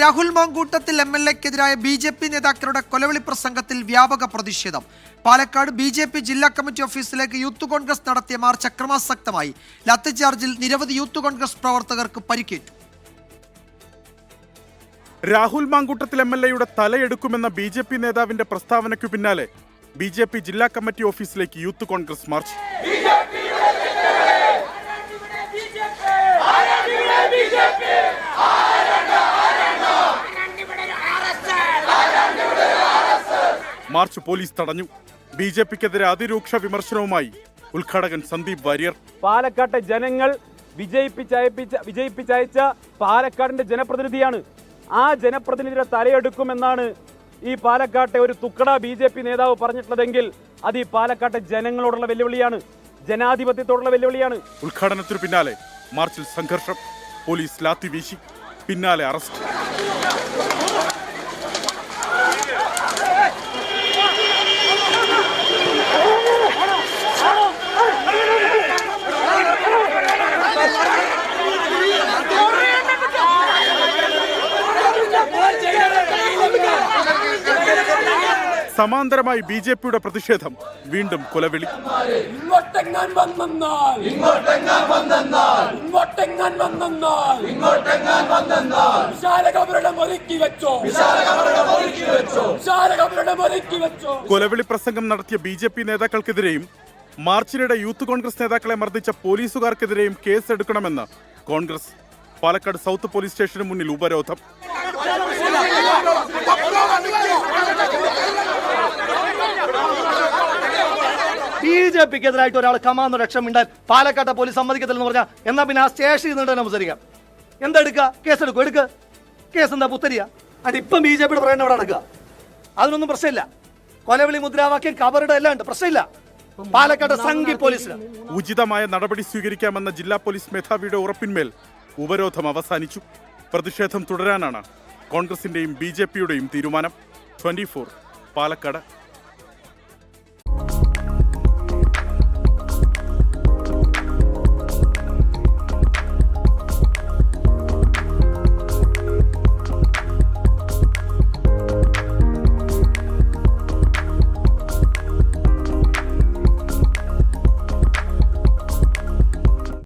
Rahul Mankoottathil M L എക്കെതിരായ B J P നേതാക്കളുടെ കൊലവിളി പ്രസംഗത്തിൽ വ്യാപക പ്രതിഷേധം. പാലക്കാട് ബി ജെ പി ജില്ലാ കമ്മിറ്റി ഓഫീസിലേക്ക് യൂത്ത് കോൺഗ്രസ് നടത്തിയ മാർച്ച് അക്രമാസക്തമായി. ലാത്തിചാർജിൽ നിരവധി യൂത്ത് കോൺഗ്രസ് പ്രവർത്തകർക്ക് പരിക്കേറ്റു. രാഹുൽ മാങ്കൂട്ടത്തിൽ എം എൽ എയുടെ തലയെടുക്കുമെന്ന ബി ജെ പി നേതാവിന്റെ പ്രസ്താവനയ്ക്കു പിന്നാലെ ബി ജെ പി ജില്ലാ കമ്മിറ്റി ഓഫീസിലേക്ക് youth Congress march. March police തടഞ്ഞു. ബി ജെ പിക്കെതിരെ അതിരൂക്ഷ വിമർശനവുമായി ഉദ്ഘാടകൻ സന്ദീപ് വാര്യർ. പാലക്കാട്ടെ ജനങ്ങൾ വിജയിപ്പിച്ചയപ്പിച്ച വിജയിപ്പിച്ചയച്ച പാലക്കാടിന്റെ ജനപ്രതിനിധിയാണ്. ആ ജനപ്രതിനിധിയുടെ തലയെടുക്കുമെന്നാണ് ഈ പാലക്കാട്ടെ ഒരു തുക്കട ബി ജെ പി നേതാവ് പറഞ്ഞിട്ടുള്ളതെങ്കിൽ അത് ഈ പാലക്കാട്ടെ ജനങ്ങളോടുള്ള വെല്ലുവിളിയാണ്. ജനാധിപത്യത്തോടുള്ള വെല്ലുവിളിയാണ്. ഉദ്ഘാടനത്തിനു പിന്നാലെ മാർച്ചിൽ സംഘർഷം. പോലീസ് ലാത്തി വീശി. പിന്നാലെ അറസ്റ്റ്. സമാന്തരമായി ബി ജെ പിയുടെ പ്രതിഷേധം വീണ്ടും കൊലവിളി. കുലവിളി പ്രസംഗം നടത്തിയ ബി ജെ പി നേതാക്കൾക്കെതിരെയും മാർച്ചിനിടെ യൂത്ത് കോൺഗ്രസ് നേതാക്കളെ മർദ്ദിച്ച പോലീസുകാർക്കെതിരെയും കേസെടുക്കണമെന്ന് കോൺഗ്രസ്. പാലക്കാട് സൗത്ത് പോലീസ് സ്റ്റേഷന് മുന്നിൽ ഉപരോധം. ബി ജെ പിക്ക് എതിരായിട്ട് ഒരാൾ കമാന്ന് രക്ഷമിണ്ടാൻ പാലക്കാട്ടെ പോലീസ് സമ്മതിക്കത്തില്ലെന്ന് പറഞ്ഞാൽ എന്നാ പിന്നെ ആ സ്റ്റേഷനിൽ നിന്നിട്ട് തന്നെ സംസാരിക്കാം എന്താ എടുക്കുക കേസ് എടുക്കുക എടുക്കുക കേസ് എന്താ പുത്തരിയ? അതിപ്പം ബി ജെ പിയുടെ പറയുന്ന അവിടെ നടക്കുക. അതിനൊന്നും പ്രശ്നമില്ല. കൊലവിളി മുദ്രാവാക്യം കവറുടെ എല്ലാം ഉണ്ട്. പ്രശ്നമില്ല. പാലക്കാട് സംഘി പോലീസിന്. ഉചിതമായ നടപടി സ്വീകരിക്കാമെന്ന ജില്ലാ പോലീസ് മേധാവിയുടെ ഉറപ്പിന്മേൽ ഉപരോധം അവസാനിച്ചു. പ്രതിഷേധം തുടരാനാണ് കോൺഗ്രസിന്റെയും ബി ജെ പിയുടെയും തീരുമാനം. Twenty four Palakkad.